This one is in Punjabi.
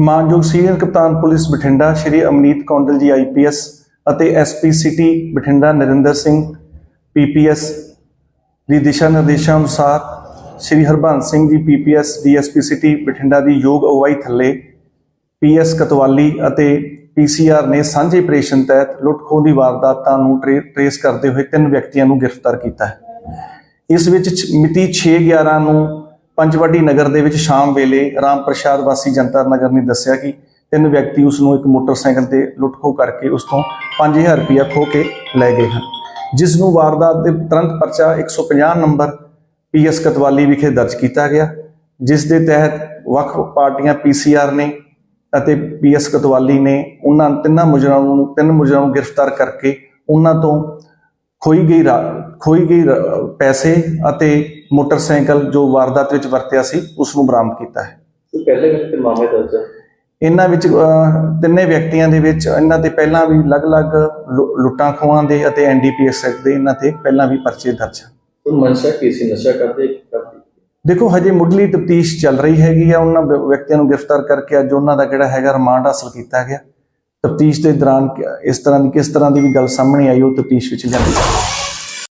ਮਾਨਯੋਗ ਸੀਨੀਅਰ ਕਪਤਾਨ ਪੁਲਿਸ ਬਠਿੰਡਾ ਸ਼੍ਰੀ ਅਮਨੀਤ ਕੌਂਡਲ ਜੀ ਆਈਪੀਐਸ ਅਤੇ SP city Bathinda Narinder Singh PPS ਦੀ ਦਿਸ਼ਾ ਨਿਰਦੇਸ਼ਾਂ ਅਨੁਸਾਰ Shri Harbans Singh ji PPS DSP city Bathinda ਦੀ ਯੋਗ ਅਗਵਾਈ ਥੱਲੇ ਪੀਐਸ ਕਤਵਾਲੀ ਅਤੇ ਪੀਸੀਆਰ ਨੇ ਸਾਂਝੇ ਆਪਰੇਸ਼ਨ ਤਹਿਤ ਲੁੱਟਖੋਹ ਦੀ ਵਾਰਦਾਤਾਂ ਨੂੰ ਟਰੇ- ਟਰੇਸ ਕਰਦੇ ਹੋਏ ਤਿੰਨ ਵਿਅਕਤੀਆਂ ਨੂੰ ਗ੍ਰਿਫਤਾਰ ਕੀਤਾ ਹੈ। ਇਸ ਵਿੱਚ ਛ- ਮਿਤੀ 6/11 ਨੂੰ ਪੰਚਵਟੀ ਨਗਰ ਦੇ ਵਿੱਚ ਸ਼ਾਮ ਵੇਲੇ ਰਾਮ ਪ੍ਰਸ਼ਾਦ ਵਾਸੀ ਜਨਤਾ ਨਗਰ ਨੇ ਦੱਸਿਆ ਕਿ ਤਿੰਨ ਵਿਅਕਤੀ ਉਸ ਨੂੰ ਇੱਕ ਮੋਟਰਸਾਈਕਲ ਤੇ ਲੁੱਟਖੋ ਕਰਕੇ ਉਸ ਤੋਂ 5000 ਰੁਪਇਆ ਖੋਹ ਕੇ ਲੈ ਗਏ ਹਨ, ਜਿਸ ਨੂੰ ਵਾਰਦਾਤ ਦੇ ਤੁਰੰਤ ਪਰਚਾ 150 ਨੰਬਰ ਪੀਐਸ ਕਤਵਾਲੀ ਵਿਖੇ ਦਰਜ ਕੀਤਾ ਗਿਆ, ਜਿਸ ਦੇ ਤਹਿਤ ਵੱਖ ਪਾਰਟੀਆਂ ਪੀਸੀਆਰ ਨੇ ਅਤੇ ਪੀਐਸ ਕਤਵਾਲੀ ਨੇ ਉਹਨਾਂ ਤਿੰਨਾਂ ਮੁਜਰਮਾਂ ਨੂੰ ਤਿੰਨ ਮੁਜਰਮਾਂ ਨੂੰ ਗ੍ਰਿਫਤਾਰ ਕਰਕੇ ਉਹਨਾਂ ਤੋਂ ਖੋਈ ਗਈ ਰਾ- ਖੋਈ ਗਈ ਪੈਸੇ ਅਤੇ ਮੋਟਰਸਾਈਕਲ ਜੋ ਵਾਰਦਾਤ ਵਿੱਚ ਵਰਤਿਆ ਸੀ ਉਸ ਨੂੰ ਬਰਾਮਦ ਕੀਤਾ ਹੈ। ਤੇ ਪਹਿਲੇ ਵੀ ਤੇ ਮਾਮਲੇ ਦਰਜ ਹੈ ਇਹਨਾਂ ਵਿੱਚ ਤਿੰਨੇ ਵਿਅਕਤੀਆਂ ਦੇ ਵਿੱਚ ਇਹਨਾਂ ਦੇ ਪਹਿਲਾਂ ਵੀ ਅਲੱਗ-ਅਲੱਗ ਲੁੱਟਾਂ ਖੋਹਾਂ ਦੇ ਅਤੇ ਐਨਡੀਪੀਐਸ ਐਕਟ ਦੇ ਇਹਨਾਂ ਤੇ ਪਹਿਲਾਂ ਵੀ ਪਰਚੇ ਦਰਜ ਹਨ ਮਨਸ਼ਾ ਨਸ਼ਾ ਕਰਦੇ ਕਰਦੀ? ਦੇਖੋ ਹਜੇ ਮੁੱਢਲੀ ਤਫਤੀਸ਼ ਚੱਲ ਰਹੀ ਹੈਗੀ ਆ। ਉਹਨਾਂ ਵਿਅਕਤੀਆਂ ਨੂੰ ਗ੍ਰਿਫਤਾਰ ਕਰਕੇ ਅੱਜ ਉਹਨਾਂ ਦਾ ਜਿਹੜਾ ਹੈਗਾ ਰਿਮਾਂਡ ਹਾਸਲ ਕੀਤਾ ਗਿਆ। ਤਫਤੀਸ਼ ਦੇ ਦੌਰਾਨ ਇਸ ਤਰ੍ਹਾਂ ਦੀ ਕਿਸ ਤਰ੍ਹਾਂ ਦੀ ਵੀ ਗੱਲ ਸਾਹਮਣੇ ਆਈ ਉਹ ਤਫਤੀਸ਼ ਵਿੱਚ ਜਾਂਦੀ ਹੈ